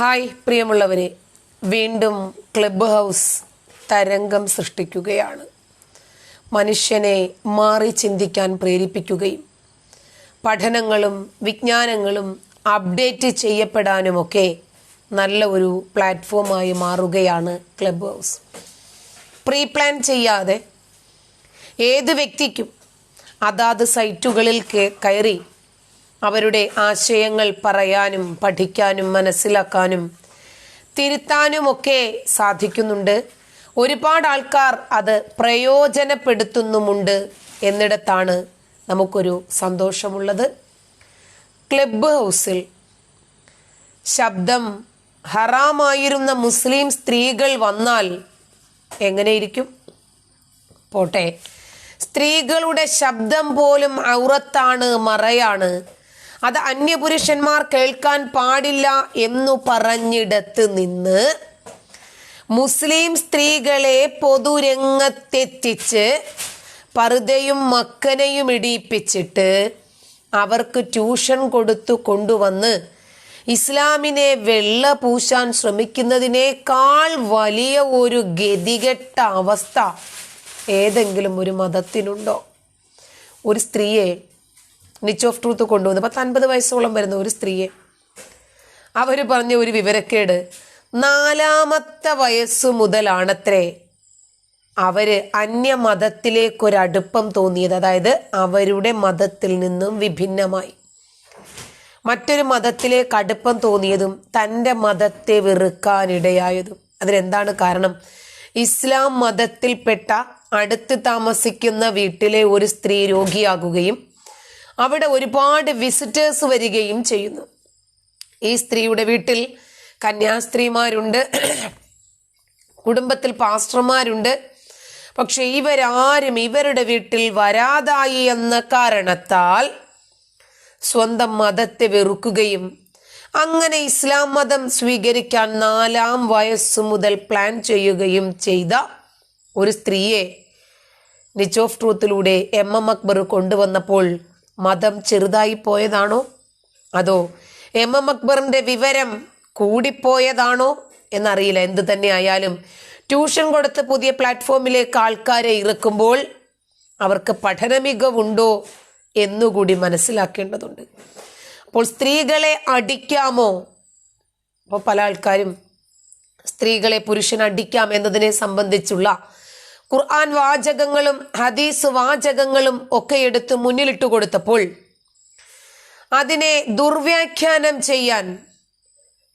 Hi പ്രിയമുള്ളവരെ. വീണ്ടും club house തരംഗം സൃഷ്ടിക്കുകയാണ്. മനുഷ്യനെ മാറി ചിന്തിക്കാൻ പ്രേരിപ്പിക്കുകയും പഠനങ്ങളും വിജ്ഞാനങ്ങളും അപ്ഡേറ്റ് ചെയ്യപ്പെടാനുമൊക്കെ നല്ല ഒരു പ്ലാറ്റ്ഫോമായി മാറുകയാണ് ക്ലബ് ഹൗസ് പ്രീ പ്ലാൻ ചെയ്യാതെ ഏത് വ്യക്തിക്കും അതാത് സൈറ്റുകളിൽ കയറി അവരുടെ ആശയങ്ങൾ പറയാനും പഠിക്കാനും മനസ്സിലാക്കാനും തിരുത്താനുമൊക്കെ സാധിക്കുന്നുണ്ട്. ഒരുപാട് ആൾക്കാർ അത് പ്രയോജനപ്പെടുത്തുന്നുമുണ്ട് എന്നിടത്താണ് നമുക്കൊരു സന്തോഷമുള്ളത്. ക്ലബ് ഹൗസിൽ ശബ്ദം ഹറാമായിരുന്ന മുസ്ലിം സ്ത്രീകൾ വന്നാൽ എങ്ങനെയിരിക്കും? പോട്ടെ. സ്ത്രീകളുടെ ശബ്ദം പോലും ഔറത്താണ് മറയാണ്. അത് അന്യപുരുഷന്മാർ കേൾക്കാൻ പാടില്ല എന്നു പറഞ്ഞിടത്ത് നിന്ന് മുസ്ലിം സ്ത്രീകളെ പൊതുരംഗത്തെത്തിച്ച് പറുതയും മക്കനയും ഇടിയിപ്പിച്ചിട്ട് അവർക്ക് ട്യൂഷൻ കൊടുത്തു കൊണ്ടുവന്ന് ഇസ്ലാമിനെ വെള്ള പൂശാൻ ശ്രമിക്കുന്നതിനേക്കാൾ വലിയ ഒരു ഗതികെട്ട അവസ്ഥ ഏതെങ്കിലും ഒരു മതത്തിനുണ്ടോ? ഒരു സ്ത്രീയെ നിച്ച് ഓഫ് ട്രൂത്ത് കൊണ്ടുവന്ന്. പത്ത് അൻപത് വയസ്സോളം വരുന്ന ഒരു സ്ത്രീയെ അവർ പറഞ്ഞ ഒരു വിവരക്കേട്. നാലാമത്തെ വയസ്സു മുതലാണത്രേ അവർ അന്യമതത്തിലേക്കൊരടുപ്പം തോന്നിയത്. അതായത് അവരുടെ മതത്തിൽ നിന്നും വിഭിന്നമായി. മറ്റൊരു മതത്തിലേക്ക് അടുപ്പം തോന്നിയതും തന്റെ മതത്തെ വെറുക്കാനിടയായതും. അതിനെന്താണ് കാരണം? ഇസ്ലാം മതത്തിൽപ്പെട്ട അടുത്ത് താമസിക്കുന്ന വീട്ടിലെ ഒരു സ്ത്രീ രോഗിയാകുകയും അവിടെ ഒരുപാട് വിസിറ്റേഴ്സ് വരികയും ചെയ്യുന്നു. ഈ സ്ത്രീയുടെ വീട്ടിൽ കന്യാസ്ത്രീമാരുണ്ട്. കുടുംബത്തിൽ പാസ്റ്റർമാരുണ്ട്. പക്ഷെ ഇവരാരും ഇവരുടെ വീട്ടിൽ വരാതായി എന്ന കാരണത്താൽ സ്വന്തം മതത്തെ വെറുക്കുകയും അങ്ങനെ ഇസ്ലാം മതം സ്വീകരിക്കാൻ നാലാം വയസ്സു മുതൽ പ്ലാൻ ചെയ്യുകയും ചെയ്ത ഒരു സ്ത്രീയെ നിച്ച് ഓഫ് ട്രൂത്തിലൂടെ എം എം അക്ബർ കൊണ്ടുവന്നപ്പോൾ മതം ചെറുതായി പോയതാണോ? അതോ എം എം അക്ബറിന്റെ വിവരം കൂടിപ്പോയതാണോ എന്നറിയില്ല. എന്ത് തന്നെ ആയാലും ട്യൂഷൻ കൊടുത്ത് പുതിയ പ്ലാറ്റ്ഫോമിലേക്ക് ആൾക്കാരെ ഇറക്കുമ്പോൾ അവർക്ക് പഠന മികവുണ്ടോ എന്നുകൂടി മനസ്സിലാക്കേണ്ടതുണ്ട്. അപ്പോൾ സ്ത്രീകളെ അടിക്കാമോ? അപ്പോൾ പല ആൾക്കാരും സ്ത്രീകളെ പുരുഷൻ അടിക്കാം എന്നതിനെ സംബന്ധിച്ചുള്ള ഖുർആൻ വാചകങ്ങളും ഹദീസ് വാചകങ്ങളും ഒക്കെ എടുത്ത് മുന്നിലിട്ട് കൊടുത്തപ്പോൾ അതിനെ ദുർവ്യാഖ്യാനം ചെയ്യാൻ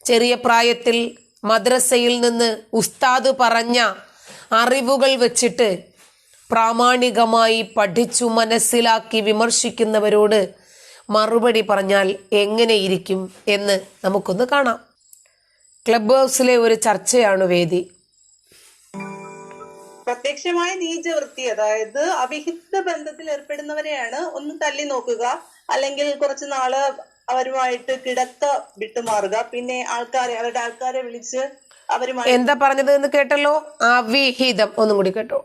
ചെറിയ പ്രായത്തിൽ മദ്രസയിൽ നിന്ന് ഉസ്താദ് പറഞ്ഞ അറിവുകൾ വെച്ചിട്ട് പ്രാമാണികമായി പഠിച്ചു മനസ്സിലാക്കി വിമർശിക്കുന്നവരോട് മറുപടി പറഞ്ഞാൽ എങ്ങനെയിരിക്കും എന്ന് നമുക്കൊന്ന് കാണാം. ക്ലബ് ഹൗസിലെ ഒരു ചർച്ചയാണ് വേദി. പ്രത്യക്ഷമായ നീചവൃത്തി അതായത് അവിഹിത ബന്ധത്തിൽ ഏർപ്പെടുന്നവരെയാണ് ഒന്ന് തല്ലി നോക്കുക അല്ലെങ്കിൽ കുറച്ചു നാൾ അവരുമായിട്ട് കിടക്ക വിട്ടുമാറുക. പിന്നെ ആൾക്കാരെ അവരുടെ ആൾക്കാരെ വിളിച്ച് അവരുമായി എന്താ പറഞ്ഞത് എന്ന് കേട്ടല്ലോ? അവിഹിതം. ഒന്നും കൂടി കേട്ടോ.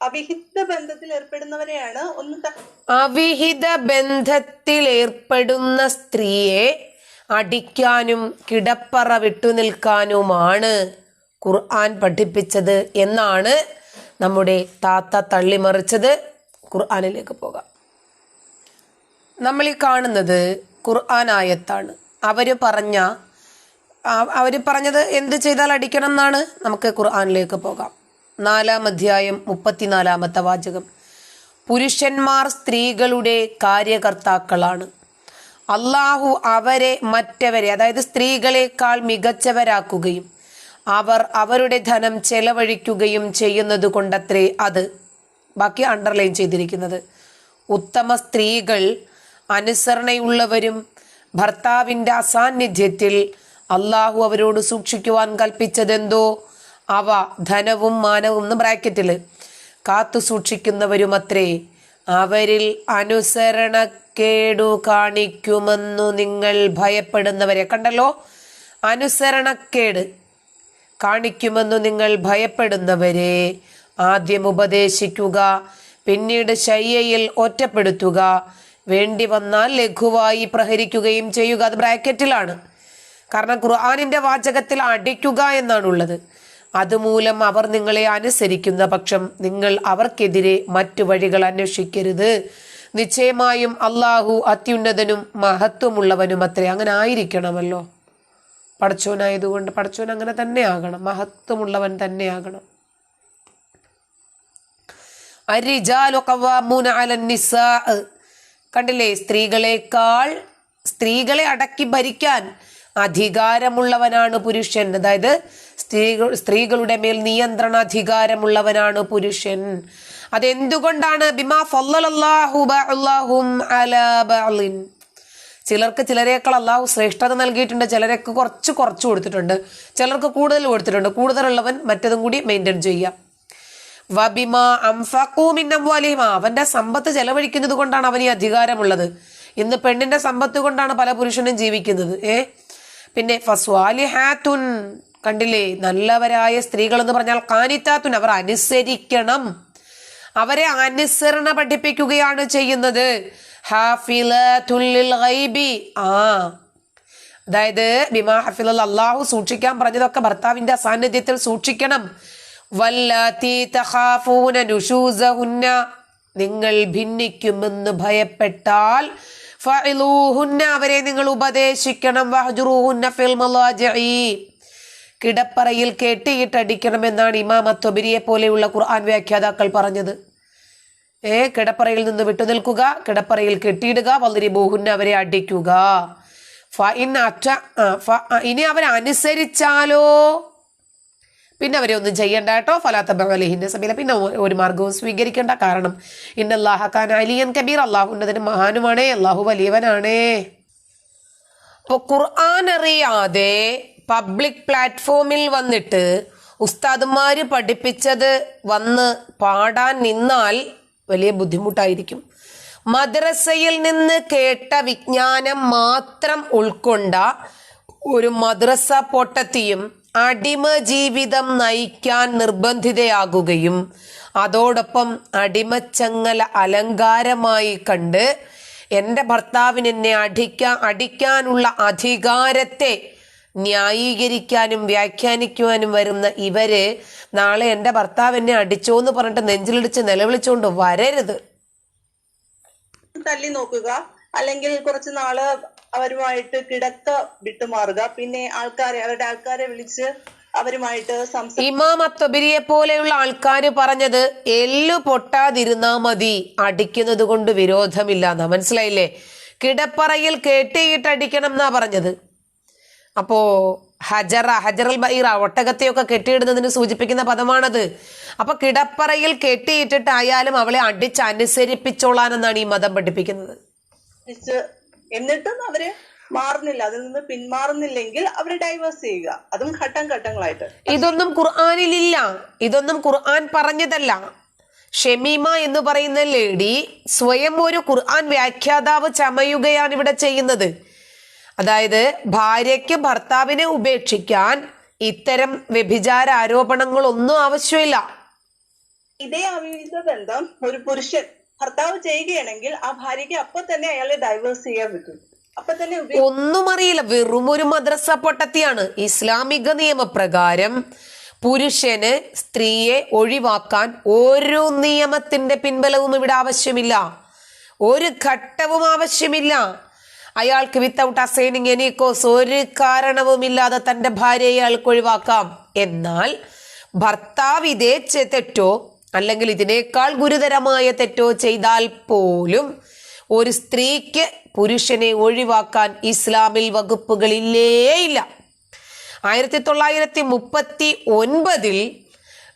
അവിഹിത ബന്ധത്തിൽ ഏർപ്പെടുന്നവരെയാണ് ഒന്ന് അവിഹിത ബന്ധത്തിൽ ഏർപ്പെടുന്ന സ്ത്രീയെ അടിക്കാനും കിടപ്പറ വിട്ടുനിൽക്കാനുമാണ് ഖുർആൻ പഠിപ്പിച്ചത് എന്നാണ് നമ്മുടെ താത്ത തള്ളിമറിച്ചത്. ഖുർആാനിലേക്ക് പോകാം. നമ്മൾ ഈ കാണുന്നത് ഖുർആൻ ആയത്താണ്. അവർ പറഞ്ഞ അവർ പറഞ്ഞത് എന്ത് ചെയ്താൽ അടിക്കണം എന്നാണ്? നമുക്ക് ഖുർആനിലേക്ക് പോകാം. നാലാം അധ്യായം മുപ്പത്തിനാലാമത്തെ വാചകം. പുരുഷന്മാർ സ്ത്രീകളുടെ കാര്യകർത്താക്കളാണ്. അള്ളാഹു അവരെ മറ്റവരെ അതായത് സ്ത്രീകളെക്കാൾ മികച്ചവരാക്കുകയും അവർ അവരുടെ ധനം ചെലവഴിക്കുകയും ചെയ്യുന്നത് കൊണ്ടത്രേ അത്. ബാക്കി അണ്ടർലൈൻ ചെയ്തിരിക്കുന്നത്. ഉത്തമ സ്ത്രീകൾ അനുസരണയുള്ളവരും ഭർത്താവിന്റെ അസാന്നിധ്യത്തിൽ അള്ളാഹു അവരോട് സൂക്ഷിക്കുവാൻ കൽപ്പിച്ചതെന്തോ? അവ ധനവും മാനവും എന്ന് ബ്രാക്കറ്റിൽ കാത്തു സൂക്ഷിക്കുന്നവരുമത്രേ അവരിൽ അനുസരണക്കേടു കാണിക്കുമെന്നു നിങ്ങൾ ഭയപ്പെടുന്നവരെ. കണ്ടല്ലോ? അനുസരണക്കേട്. കാണിക്കുമെന്നു നിങ്ങൾ ഭയപ്പെടുന്നവരെ ആദ്യം ഉപദേശിക്കുക പിന്നീട് ശയ്യയിൽ ഒറ്റപ്പെടുത്തുക. വേണ്ടി വന്നാൽ ലഘുവായി പ്രഹരിക്കുകയും ചെയ്യുക. അത് ബ്രാക്കറ്റിലാണ്. കാരണം ഖുർആാനിന്റെ വാചകത്തിൽ അടിക്കുക എന്നാണുള്ളത്. അതുമൂലം അവർ നിങ്ങളെ അനുസരിക്കുന്ന പക്ഷം നിങ്ങൾ അവർക്കെതിരെ മറ്റു വഴികൾ അന്വേഷിക്കരുത്. നിശ്ചയമായും അള്ളാഹു അത്യുന്നതനും മഹത്വമുള്ളവനും അത്രേ അങ്ങനെ ആയിരിക്കണമല്ലോ. പടച്ചോനായതുകൊണ്ട് പടച്ചോൻ അങ്ങനെ തന്നെ ആകണം. മഹത്വമുള്ളവൻ തന്നെ ആകണം. അരിജാലു ഖവ്വാമൂന അലൻ കണ്ടില്ലേ? സ്ത്രീകളെക്കാൾ സ്ത്രീകളെ അടക്കി ഭരിക്കാൻ അധികാരമുള്ളവനാണ് പുരുഷൻ. അതായത് സ്ത്രീകൾ സ്ത്രീകളുടെ മേൽ നിയന്ത്രണാധികാരമുള്ളവനാണ് പുരുഷൻ. അതെന്തുകൊണ്ടാണ്? ബിമാ ബഅ്ലഹും അലാ ചിലർക്ക് ചിലരേക്കാൾ അള്ളാഹു ശ്രേഷ്ഠത നൽകിയിട്ടുണ്ട് ചിലരൊക്കെ കുറച്ച് കുറച്ച് കൊടുത്തിട്ടുണ്ട് ചിലർക്ക് കൂടുതൽ കൊടുത്തിട്ടുണ്ട്. കൂടുതലുള്ളവൻ മറ്റതും കൂടി മെയിന്റെയിൻ ചെയ്യുക. അവന്റെ സമ്പത്ത് ചെലവഴിക്കുന്നത് കൊണ്ടാണ് അവന് ഈ അധികാരമുള്ളത്. ഇന്ന് പെണ്ണിന്റെ സമ്പത്ത് കൊണ്ടാണ് പല പുരുഷനും ജീവിക്കുന്നത്. ഏ? പിന്നെ കണ്ടില്ലേ? നല്ലവരായ സ്ത്രീകൾ എന്ന് പറഞ്ഞാൽ കാനിത്താത്തുൻ അവർ അനുസരിക്കണം. അവരെ അനുസരണ പഠിപ്പിക്കുകയാണ് ചെയ്യുന്നത്. ആ. അതായത് ബിമാ ഹഫിൽ അള്ളാഹു സൂക്ഷിക്കാൻ പറഞ്ഞതൊക്കെ ഭർത്താവിന്റെ സാന്നിധ്യത്തിൽ സൂക്ഷിക്കണം. നിങ്ങൾ ഭിന്നിക്കുമെന്ന് ഭയപ്പെട്ടാൽ അവരെ നിങ്ങൾ ഉപദേശിക്കണം. കിടപ്പറയിൽ കെട്ടിയിട്ടടിക്കണമെന്നാണ് ഇമാം അത്തൊബിരിയെ പോലെയുള്ള ഖുർആൻ വ്യാഖ്യാതാക്കൾ പറഞ്ഞത്. ഏ കിടപ്പറയിൽ നിന്ന് വിട്ടുനിൽക്കുക കിടപ്പറയിൽ കെട്ടിയിടുക വളരെ ബോഹുന്ന അവരെ അടിക്കുക. ഇനി അവരെ അനുസരിച്ചാലോ? പിന്നെ അവരെ ഒന്നും ചെയ്യണ്ട കേട്ടോ. ഫലാത്ത ബലിഹിന്റെ സബീല. പിന്നെ ഒരു മാർഗവും സ്വീകരിക്കേണ്ട. കാരണം ഇന്നല്ലാഹക്കാൻ അലിയൻ കബീർ. അള്ളാഹു ഉന്നതിന് മഹാനുമാണേ. അള്ളാഹു വലിയവനാണേ. അപ്പോൾ ഖുർആൻ അറിയാതെ പബ്ലിക് പ്ലാറ്റ്ഫോമിൽ വന്നിട്ട് ഉസ്താദുമാര് പഠിപ്പിച്ചത് വന്ന് പാടാൻ നിന്നാൽ വലിയ ബുദ്ധിമുട്ടായിരിക്കും. മദ്രസയിൽ നിന്ന് കേട്ട വിജ്ഞാനം മാത്രം ഉൾക്കൊണ്ട ഒരു മദ്രസ പൊട്ടത്തിയും അടിമ ജീവിതം നയിക്കാൻ നിർബന്ധിതയാകുകയും അതോടൊപ്പം അടിമച്ചങ്ങല അലങ്കാരമായി കണ്ട് എന്റെ ഭർത്താവിനെന്നെ അടിക്ക അടിക്കാനുള്ള അധികാരത്തെ ന്യായീകരിക്കാനും വ്യാഖ്യാനിക്കുവാനും വരുന്ന ഇവർ നാളെ എന്റെ ഭർത്താവ് എന്നെ അടിച്ചോ എന്ന് പറഞ്ഞിട്ട് നെഞ്ചിലിടിച്ച് നിലവിളിച്ചുകൊണ്ട് വരരുത്. തല്ലി നോക്കുക. അല്ലെങ്കിൽ കുറച്ച് നാൾ അവരുമായിട്ട് കിടക്ക വിട്ടുമാറുക. പിന്നെ ആൾക്കാരെ അവരുടെ ആൾക്കാരെ വിളിച്ച് അവരുമായിട്ട് ഇമാം അത്തൊബിരിയെ പോലെയുള്ള ആൾക്കാര് പറഞ്ഞത് എല്ലു പൊട്ടാതിരുന്നാ മതി. അടിക്കുന്നത് കൊണ്ട് വിരോധമില്ല എന്നാ മനസ്സിലായില്ലേ? കിടപ്പറയിൽ കേട്ടിയിട്ടടിക്കണം എന്നാ പറഞ്ഞത്. അപ്പോ ഹജറ ഹജറൽ ബൈറ ഒട്ടകത്തെയൊക്കെ കെട്ടിയിടുന്നതിന് സൂചിപ്പിക്കുന്ന പദമാണത്. അപ്പൊ കിടപ്പറയിൽ കെട്ടിയിട്ടിട്ടായാലും അവളെ അടിച്ച് അനുസരിപ്പിച്ചോളാനെന്നാണ് ഈ മതം പഠിപ്പിക്കുന്നത്. എന്നിട്ടും അവർ മാറുന്നില്ല. അതിൽ നിന്ന് പിന്മാറുന്നില്ലെങ്കിൽ അവർ ഡൈവേഴ്സ് ചെയ്യുക. അതും ഘട്ടം ഘട്ടങ്ങളായിട്ട്. ഇതൊന്നും ഖുർആാനിലില്ല. ഇതൊന്നും ഖുർആൻ പറഞ്ഞതല്ല. ഷെമീമ എന്ന് പറയുന്ന ലേഡി സ്വയം ഒരു ഖുർആൻ വ്യാഖ്യാതാവ് ചമയുകയാണ് ഇവിടെ ചെയ്യുന്നത്. അതായത് ഭാര്യയ്ക്ക് ഭർത്താവിനെ ഉപേക്ഷിക്കാൻ ഇത്തരം വ്യഭിചാര ആരോപണങ്ങളൊന്നും ആവശ്യമില്ല. ഇതേ അവിഹിത ബന്ധം ഒരു പുരുഷൻ ഭർത്താവ് ചെയ്യുകയാണെങ്കിൽ ആ ഭാര്യയ്ക്ക് അപ്പൊ തന്നെ അയാളെ ഡൈവേഴ്സ് ചെയ്യാൻ പറ്റും. അപ്പൊ തന്നെ ഒന്നും അറിയില്ല വെറും ഒരു മദ്രസ പൊട്ടത്തിയാണ്. ഇസ്ലാമിക നിയമപ്രകാരം പുരുഷന് സ്ത്രീയെ ഒഴിവാക്കാൻ ഒരു നിയമത്തിന്റെ പിൻബലവും ഇവിടെ ആവശ്യമില്ല. ഒരു ഘട്ടവും ആവശ്യമില്ല. അയാൾക്ക് വിത്തൗട്ട് അസൈനിങ് എനി കോസ് ഒരു കാരണവുമില്ലാതെ തന്റെ ഭാര്യയെ അയാൾക്ക് ഒഴിവാക്കാം. എന്നാൽ ഭർത്താവ് ഇതേ തെറ്റോ അല്ലെങ്കിൽ ഇതിനേക്കാൾ ഗുരുതരമായ തെറ്റോ ചെയ്താൽ പോലും ഒരു സ്ത്രീക്ക് പുരുഷനെ ഒഴിവാക്കാൻ ഇസ്ലാമിൽ വകുപ്പുകളില്ലേ ഇല്ല ആയിരത്തി തൊള്ളായിരത്തി മുപ്പത്തി ഒൻപതിൽ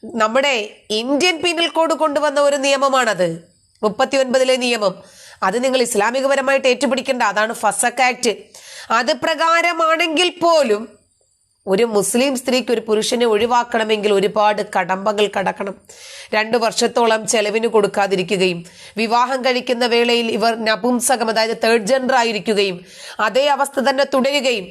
നമ്മുടെ ഇന്ത്യൻ പീനൽ കോഡ് കൊണ്ടുവന്ന ഒരു നിയമമാണത്. മുപ്പത്തി ഒൻപതിലെ നിയമം. അത് നിങ്ങൾ ഇസ്ലാമികപരമായിട്ട് ഏറ്റുപിടിക്കേണ്ട. അതാണ് ഫസക് ആക്ട് അത് പ്രകാരമാണെങ്കിൽ പോലും ഒരു മുസ്ലിം സ്ത്രീക്ക് ഒരു പുരുഷനെ ഒഴിവാക്കണമെങ്കിൽ ഒരുപാട് കടമ്പകൾ കടക്കണം. രണ്ടു വർഷത്തോളം ചെലവിന് കൊടുക്കാതിരിക്കുകയും വിവാഹം കഴിക്കുന്ന വേളയിൽ ഇവർ നപുംസകം അതായത് തേർഡ് ജെൻഡർ ആയിരിക്കുകയും അതേ അവസ്ഥ തന്നെ തുടരുകയും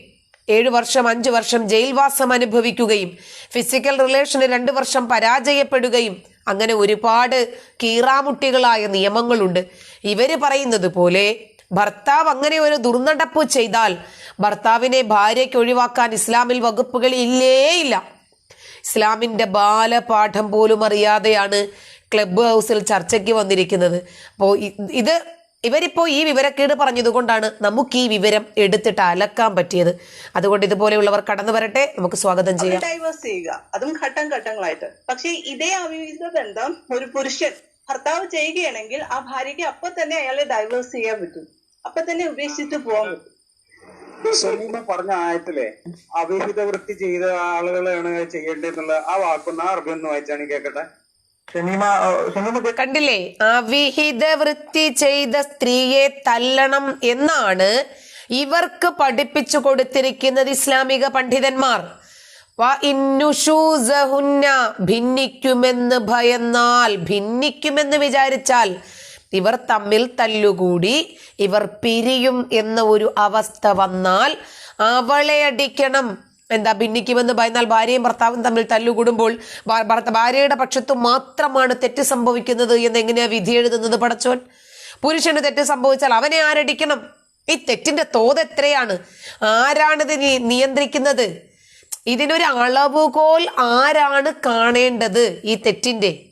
ഏഴു വർഷം അഞ്ചു വർഷം ജയിൽവാസം അനുഭവിക്കുകയും ഫിസിക്കൽ റിലേഷന് രണ്ടു വർഷം പരാജയപ്പെടുകയും അങ്ങനെ ഒരുപാട് കീറാമുട്ടികളായ നിയമങ്ങളുണ്ട്. ഇവർ പറയുന്നത് പോലെ ഭർത്താവ് അങ്ങനെ ഒരു ദുർനടപ്പ് ചെയ്താൽ ഭർത്താവിനെ ഭാര്യയ്ക്ക് ഒഴിവാക്കാൻ ഇസ്ലാമിൽ വകുപ്പുകൾ ഇല്ലേ ഇല്ല ഇസ്ലാമിന്റെ ബാലപാഠം പോലും അറിയാതെയാണ് ക്ലബ്ബ് ഹൗസിൽ ചർച്ചയ്ക്ക് വന്നിരിക്കുന്നത്. അപ്പോൾ ഇത് ഇവരിപ്പോൾ ഈ വിവരക്കേട് പറഞ്ഞതുകൊണ്ടാണ് നമുക്ക് ഈ വിവരം എടുത്തിട്ട് അലക്കാൻ പറ്റിയത്. അതുകൊണ്ട് ഇതുപോലെയുള്ളവർ കടന്നു വരട്ടെ. നമുക്ക് സ്വാഗതം ചെയ്യാം. ഡൈവേഴ്സ് ചെയ്യുക. അതും ഘട്ടം ഘട്ടങ്ങളായിട്ട്. പക്ഷേ ഇതേ അവിഹിത ബന്ധം ഒരു പുരുഷൻ ഭർത്താവ് ചെയ്യുകയാണെങ്കിൽ ആ ഭാര്യയ്ക്ക് അപ്പൊ തന്നെ അയാളെ ഡൈവേഴ്സ് ചെയ്യാൻ പറ്റും. അപ്പൊ തന്നെ ഉപേക്ഷിച്ചിട്ട് പോകാൻ പറ്റും. ഷമീമ പറഞ്ഞ ആയത്തിലെ അവിഹിത വൃത്തി ചെയ്ത ആളുകളാണ് ചെയ്യേണ്ടതെന്നുള്ള ആ വാക്കൊന്ന് ആ അറബി ഒന്ന് വായിച്ചാണ് കേക്കട്ടെ? കണ്ടില്ലേ? അവിഹിത വൃത്തി ചെയ്ത സ്ത്രീയെ തല്ലണം എന്നാണ് ഇവർക്ക് പഠിപ്പിച്ചു കൊടുത്തിരിക്കുന്നത് ഇസ്ലാമിക പണ്ഡിതന്മാർ. ഭിന്നിക്കുമെന്ന് ഭയന്നാൽ ഭിന്നിക്കുമെന്ന് വിചാരിച്ചാൽ ഇവർ തമ്മിൽ തല്ലുകൂടി ഇവർ പിരിയും എന്ന ഒരു അവസ്ഥ വന്നാൽ അവളെ അടിക്കണം. എന്താ ഭിന്നിക്കുമെന്ന് ഭയന്നാൽ ഭാര്യയും ഭർത്താവും തമ്മിൽ തല്ലുകൂടുമ്പോൾ ഭാര്യയുടെ പക്ഷത്തു മാത്രമാണ് തെറ്റ് സംഭവിക്കുന്നത് എന്ന് എങ്ങനെയാ വിധി എഴുതുന്നത് പടച്ചോൻ? പുരുഷന് തെറ്റ് സംഭവിച്ചാൽ അവനെ ആരടിക്കണം? ഈ തെറ്റിന്റെ തോത് എത്രയാണ്? ആരാണിത് നിയന്ത്രിക്കുന്നത്? ഇതിനൊരു അളവുകോൽ ആരാണ് കാണേണ്ടത് ഈ തെറ്റിന്റെ?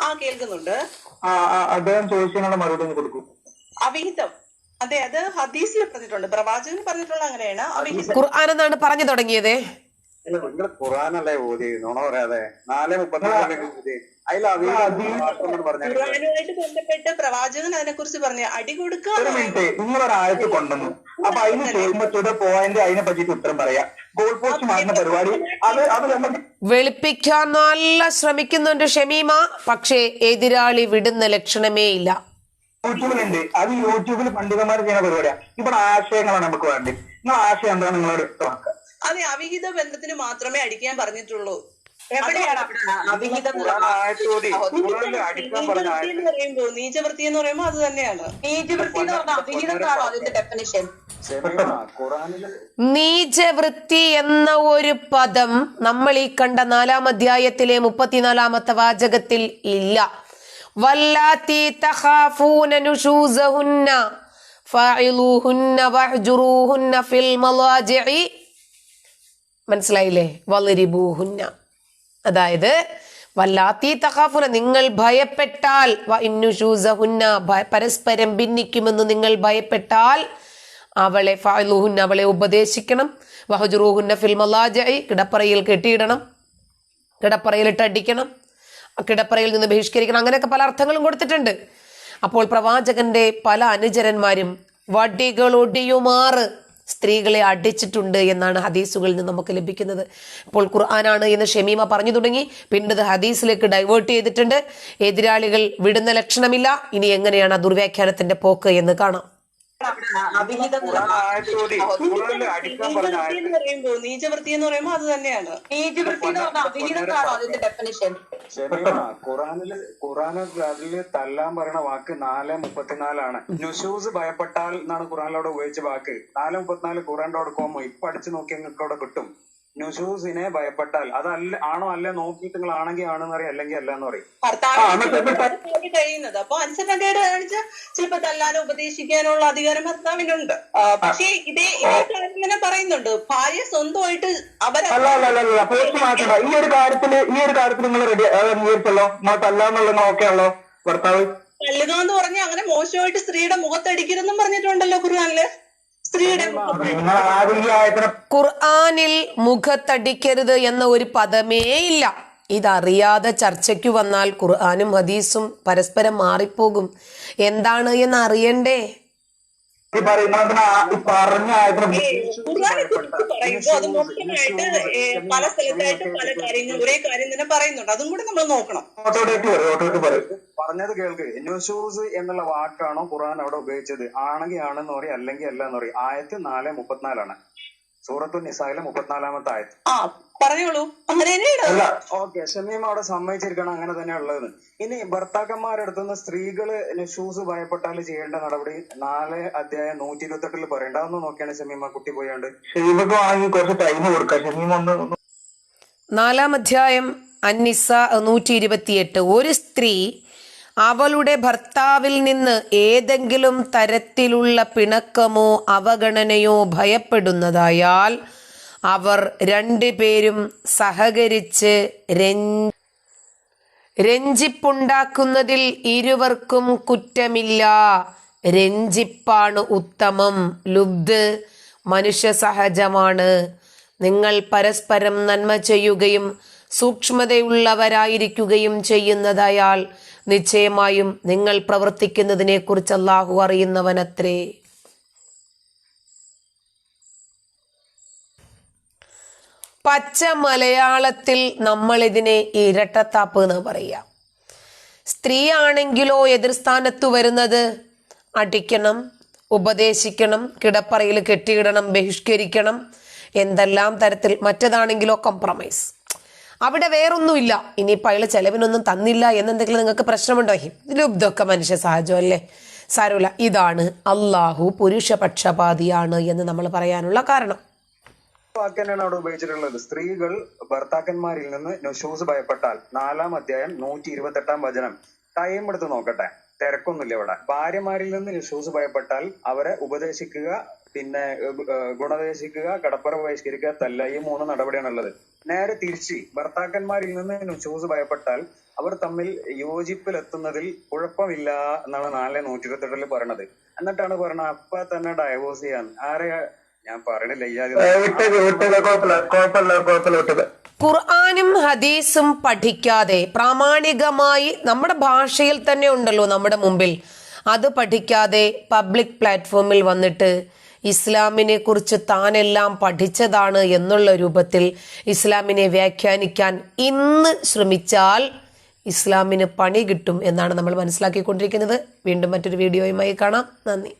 ആ കേൾക്കുന്നുണ്ട്. ആ ആ, അദ്ദേഹം ചോദിച്ചതിനുള്ള മറുപടി ഒന്ന് കൊടുക്കൂ. അവിഹിതം. അതെ അത് ഹദീസിൽ പറഞ്ഞിട്ടുണ്ട്. പ്രവാചകൻ പറഞ്ഞിട്ടുള്ള അങ്ങനെയാണ്. അവിഹിതം. ഖുർആൻ എന്നാണ് പറഞ്ഞു തുടങ്ങിയത്? നിങ്ങൾ ഖുറാനല്ലേ ഓതി? നുണ പറയാതെ. നാല് മുപ്പത്തിനാല് ഖുർആനുമായിട്ട് ബന്ധപ്പെട്ട് പ്രവാചകൻ അതിനെ കുറിച്ച് പറഞ്ഞു അടി കൊടുക്കുക ഒരു മിനിറ്റ് നിങ്ങളൊരു ആയത്ത് കൊണ്ടുവന്നു. അപ്പൊ അതിന് ചില പോയിന്റ് അതിനെ പറ്റിയിട്ട് ഉത്തരം പറയാം. ഗോൾ പോസ്റ്റ് മാറ്റുന്ന പരിപാടി. അത് അത് വെളുപ്പിക്കാൻ നല്ല ശ്രമിക്കുന്നുണ്ട് ഷമീമ പക്ഷേ എതിരാളി വിടുന്ന ലക്ഷണമേ ഇല്ല. യൂട്യൂബിലുണ്ട്. അത് യൂട്യൂബിൽ പണ്ഡിതന്മാർ ചെയ്യുന്ന പരിപാടിയാണ് ഇവിടെ ആശയങ്ങളാണ് നമുക്ക് വേണ്ടത്. നിങ്ങൾ ആശയം എന്താണ് നിങ്ങളോട്? വ്യക്തമാക്കുക അതെ അവിഹിത ബന്ധത്തിന് മാത്രമേ അടിക്കാൻ പറഞ്ഞിട്ടുള്ളൂ. നീചവൃത്തി എന്ന് പറയുമ്പോ നീചവൃത്തി എന്ന് പറയുമ്പോ അത് തന്നെയാണ്. നീചവൃത്തി എന്ന് പറഞ്ഞാൽ അവിഹിതത്താണോ അതിന്റെ ഡെഫിനിഷൻ നീചവൃത്തി എന്ന ഒരു പദം നമ്മൾ ഈ കണ്ട നാലാം അധ്യായത്തിലെ മുപ്പത്തിനാലാമത്തെ വാചകത്തിൽ ഇല്ല. വല്ലാത്തി വഹ്ജുറൂഹുന്ന ഫിൽ മളാജിഇ മനസ്സിലായില്ലേ? വലരിബൂഹുന്ന അതായത് വല്ലാത്തീ തഹാഫുന നിങ്ങൾ ഭയപ്പെട്ടാൽ ഇന്നുഷൂസഹുന്ന പരസ്പരം ഭിന്നിക്കുമെന്ന് നിങ്ങൾ ഭയപ്പെട്ടാൽ അവളെ ഫാലുഹുന്ന അവളെ ഉപദേശിക്കണം. വഹജുറൂഹുന്ന ഫിൽ മലാജഇ കിടപ്പറയിൽ കെട്ടിയിടണം. കിടപ്പറയിലിട്ട് അടിക്കണം കിടപ്പറയിൽ നിന്ന് ബഹിഷ്കരിക്കണം. അങ്ങനെയൊക്കെ പല അർത്ഥങ്ങളും കൊടുത്തിട്ടുണ്ട്. അപ്പോൾ പ്രവാചകന്റെ പല അനുചരന്മാരും വടികളൊടിയുമാറ് സ്ത്രീകളെ അടിച്ചിട്ടുണ്ട് എന്നാണ് ഹദീസുകളിൽ നിന്ന് നമുക്ക് ലഭിക്കുന്നത്. ഇപ്പോൾ ഖുർആനാണ് എന്ന് ഷമീമ പറഞ്ഞു തുടങ്ങി. പിന്നീട് ഹദീസിലേക്ക് ഡൈവേർട്ട് ചെയ്തിട്ടുണ്ട്. എതിരാളികൾ വിടുന്ന ലക്ഷണമില്ല. ഇനി എങ്ങനെയാണ് ആ ദുർവ്യാഖ്യാനത്തിന്റെ പോക്ക് എന്ന് കാണാം. പറയുമ്പോ നീചവൃത്തി എന്ന് പറയുമ്പോ അത് തന്നെയാണ്. നീതിവൃത്തി എന്ന് പറഞ്ഞ അവിഹിതത്താണോ അതിന്റെ ഡെഫിനിഷൻ ഖുറാനിൽ ഖുറാന് അതിൽ തല്ലാൻ പറയുന്ന വാക്ക് നാല് മുപ്പത്തിനാലാണ്. നുഷൂസ് ഭയപ്പെട്ടാൽ എന്നാണ് ഖുറാനിലൂടെ ഉപയോഗിച്ച വാക്ക്. നാല് മുപ്പത്തിനാല് ഖുറാൻ ഡോട്ട് കോം ഇപ്പൊ അടിച്ചു നോക്കി നിങ്ങൾക്ക് അവിടെ കിട്ടും. നുഷൂസിനെ ഭയപ്പെട്ടാൽ അതല്ല ആണോ അല്ല നോക്കിയിട്ട് നിങ്ങൾ ആണെങ്കിൽ ആണെന്ന് പറയും അല്ലെങ്കിൽ അല്ല എന്ന് പറയും. കഴിയുന്നത്. അപ്പൊ അനുസരണക്കേട് കാണിച്ച ചിലപ്പോ തല്ലാനോ ഉപദേശിക്കാനുള്ള അധികാരം ഭർത്താവിനുണ്ട്. പക്ഷേ ഇതേ ഇങ്ങനെ പറയുന്നുണ്ട്. ഭാര്യ സ്വന്തമായിട്ട് അവരെ അല്ല അല്ല അല്ല അല്ല പോസ്റ്റ് മാറ്റണ്ട. ഈ ഒരു കാര്യത്തിൽ ഈ ഒരു കാര്യത്തിൽ നിങ്ങൾ റെഡി അംഗീകരിച്ചല്ലോ? നിങ്ങൾ തല്ലാന്നുള്ള ഓക്കെ ആണല്ലോ ഭർത്താവ്? തല്ലുക എന്ന് പറഞ്ഞാൽ അങ്ങനെ മോശമായിട്ട് സ്ത്രീയുടെ മുഖത്തടിക്കരുതെന്നും പറഞ്ഞിട്ടുണ്ടല്ലോ ഖുർആനിൽ. സ്ത്രീയുടെ ഖുർആനിൽ മുഖത്തടിക്കരുത് എന്ന ഒരു പദമേ ഇല്ല. ഇതറിയാതെ ചർച്ചയ്ക്ക് വന്നാൽ ഖുർആാനും ഹദീസും പരസ്പരം മാറിപ്പോകും. എന്താണ് എന്ന് അറിയണ്ടേ ഈ പറയുന്ന ഈ പറഞ്ഞ പറയുമ്പോൾ അത് മൊത്തമായിട്ട് പല സ്ഥലത്തായിട്ട് പല കാര്യങ്ങൾ ഒരേ കാര്യം തന്നെ പറയുന്നുണ്ട്. അതും കൂടെ നമ്മൾ നോക്കണം. പറഞ്ഞത് കേൾക്ക്. ന്യൂഷൂസ് എന്നുള്ള വാക്കാണോ ഖുർആൻ അവിടെ ഉപയോഗിച്ചത്? ആണെങ്കിൽ ആണെന്ന് പറയും അല്ലെങ്കിൽ അല്ല എന്ന് പറയും. ആയത്ത് നാല് മുപ്പത്തിനാലാണ്. സൂറത്തു നിസായിലെ മുപ്പത്തിനാലാമത്തെ ആയത്ത്. ആ പറഞ്ഞോളൂ. അങ്ങനെ തന്നെയാണ് അല്ല ഓക്കെ ഷമീം അവിടെ സമ്മതിച്ചിരിക്കണം അങ്ങനെ തന്നെ ഉള്ളത്. ഇനി ഭർത്താക്കന്മാരെടുത്തുനിന്ന് സ്ത്രീകൾ ഷൂസ് ഭയപ്പെട്ടാൽ ചെയ്യേണ്ട നടപടി നാല് അധ്യായം നൂറ്റി ഇരുപത്തി എട്ടിൽ പറയണ്ട. ഒന്ന് നോക്കിയാണ് ഷമീമ കുട്ടി പോയാണ്ട്. ഷെയ്ബക്ക് ആണെങ്കിൽ കുറച്ച് ടൈം കൊടുക്കാം. ഷമീം ഒന്ന് ഒന്ന് നാലാം അധ്യായം അന്നിസ നൂറ്റി ഇരുപത്തിയെട്ട് ഒരു സ്ത്രീ അവളുടെ ഭർത്താവിൽ നിന്ന് ഏതെങ്കിലും തരത്തിലുള്ള പിണക്കമോ അവഗണനയോ ഭയപ്പെടുന്നതായാൽ അവർ രണ്ടുപേരും സഹകരിച്ച് രഞ്ജ രഞ്ജിപ്പുണ്ടാക്കുന്നതിൽ ഇരുവർക്കും കുറ്റമില്ല. രഞ്ജിപ്പാണ് ഉത്തമം. ലുബ്ദ് മനുഷ്യ സഹജമാണ് നിങ്ങൾ പരസ്പരം നന്മ ചെയ്യുകയും സൂക്ഷ്മതയുള്ളവരായിരിക്കുകയും ചെയ്യുന്നതായാൽ നിശ്ചയമായും നിങ്ങൾ പ്രവർത്തിക്കുന്നതിനെക്കുറിച്ച് അള്ളാഹു അറിയുന്നവനത്രേ. പച്ച മലയാളത്തിൽ നമ്മൾ ഇതിനെ ഇരട്ടത്താപ്പ് എന്ന് പറയാം സ്ത്രീ ആണെങ്കിലോ എതിർസ്ഥാനത്ത് വരുന്നത് അടിക്കണം ഉപദേശിക്കണം കിടപ്പറയിൽ കെട്ടിയിടണം ബഹിഷ്കരിക്കണം എന്തെല്ലാം തരത്തിൽ മറ്റതാണെങ്കിലോ കോംപ്രമൈസ് അവിടെ വേറൊന്നുമില്ല. ഇനിയിപ്പോൾ അയാൾ ചെലവിനൊന്നും തന്നില്ല എന്നെന്തെങ്കിലും നിങ്ങൾക്ക് പ്രശ്നമുണ്ടോ? ലുബ്ധമൊക്കെ മനുഷ്യ സഹജം അല്ലേ? സാരമില്ല. ഇതാണ് അള്ളാഹു പുരുഷപക്ഷപാതിയാണ് എന്ന് നമ്മൾ പറയാനുള്ള കാരണം. വാക്ക് തന്നെയാണ് അവിടെ ഉപയോഗിച്ചിട്ടുള്ളത്. സ്ത്രീകൾ ഭർത്താക്കന്മാരിൽ നിന്ന് നുഷൂസ് ഭയപ്പെട്ടാൽ നാലാം അധ്യായം നൂറ്റി ഇരുപത്തി എട്ടാം വചനം. ടൈം എടുത്ത് നോക്കട്ടെ. തിരക്കൊന്നുമില്ല ഇവിടെ. ഭാര്യമാരിൽ നിന്ന് നിഷൂസ് ഭയപ്പെട്ടാൽ അവരെ ഉപദേശിക്കുക പിന്നെ ഗുണദേശിക്കുക കടപ്പുറ ബഹിഷ്കരിക്കുക തല്ല. ഈ മൂന്ന് നടപടിയാണുള്ളത്. നേരെ തിരിച്ച് ഭർത്താക്കന്മാരിൽ നിന്ന് നിഷൂസ് ഭയപ്പെട്ടാൽ അവർ തമ്മിൽ യോജിപ്പിലെത്തുന്നതിൽ കുഴപ്പമില്ല എന്നാണ് നാലേ നൂറ്റി ഇരുപത്തെട്ടിൽ പറയണത്. എന്നിട്ടാണ് പറയണത് അപ്പ തന്നെ ഡൈവോഴ്സ് ചെയ്യാൻ. ആരെ ഞാൻ പറയണില്ല ഖുർആാനും ഹദീസും പഠിക്കാതെ പ്രാമാണികമായി നമ്മുടെ ഭാഷയിൽ തന്നെ ഉണ്ടല്ലോ നമ്മുടെ മുമ്പിൽ. അത് പഠിക്കാതെ പബ്ലിക് പ്ലാറ്റ്ഫോമിൽ വന്നിട്ട് ഇസ്ലാമിനെ കുറിച്ച് താനെല്ലാം പഠിച്ചതാണ് എന്നുള്ള രൂപത്തിൽ ഇസ്ലാമിനെ വ്യാഖ്യാനിക്കാൻ ഇന്ന് ശ്രമിച്ചാൽ ഇസ്ലാമിന് പണി കിട്ടും എന്നാണ് നമ്മൾ മനസ്സിലാക്കിക്കൊണ്ടിരിക്കുന്നത്. വീണ്ടും മറ്റൊരു വീഡിയോയുമായി കാണാം. നന്ദി.